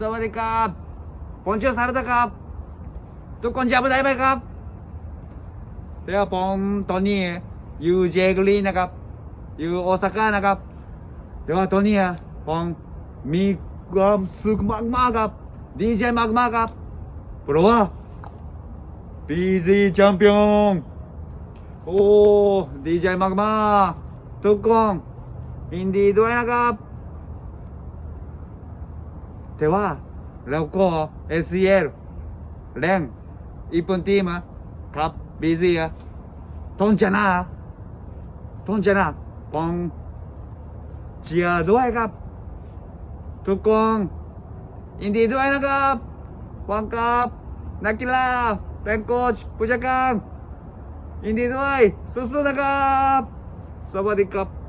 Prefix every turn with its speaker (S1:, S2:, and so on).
S1: สวัสดีครับผมชื่อสารตะครับ ทุกคนจำได้ไหมครับเดี๋ยวผมตอนนี้อยู่เจกรีนะครับ อยู่โอซาก้านะครับเดี๋ยวตอนนี้ผมมีความสุขมากๆครับดีใจมากๆครับเพราะว่าปีซีแชมเปี้ยนโอ้ดีใจมากๆทุกคนยินดีด้วยนะครับ แต่ว่าเราก็ SCL แรงอีปุ่นทีมครับบีซีอะต้องชนะต้องชนะผมเชียร์ด้วยครับ ทุกคนยินดีด้วยนะครับวังกับนักกีฬาเป็นโค้ชผู้จัดการยินดีด้วยสู้ๆนะครับสวัสดีครับ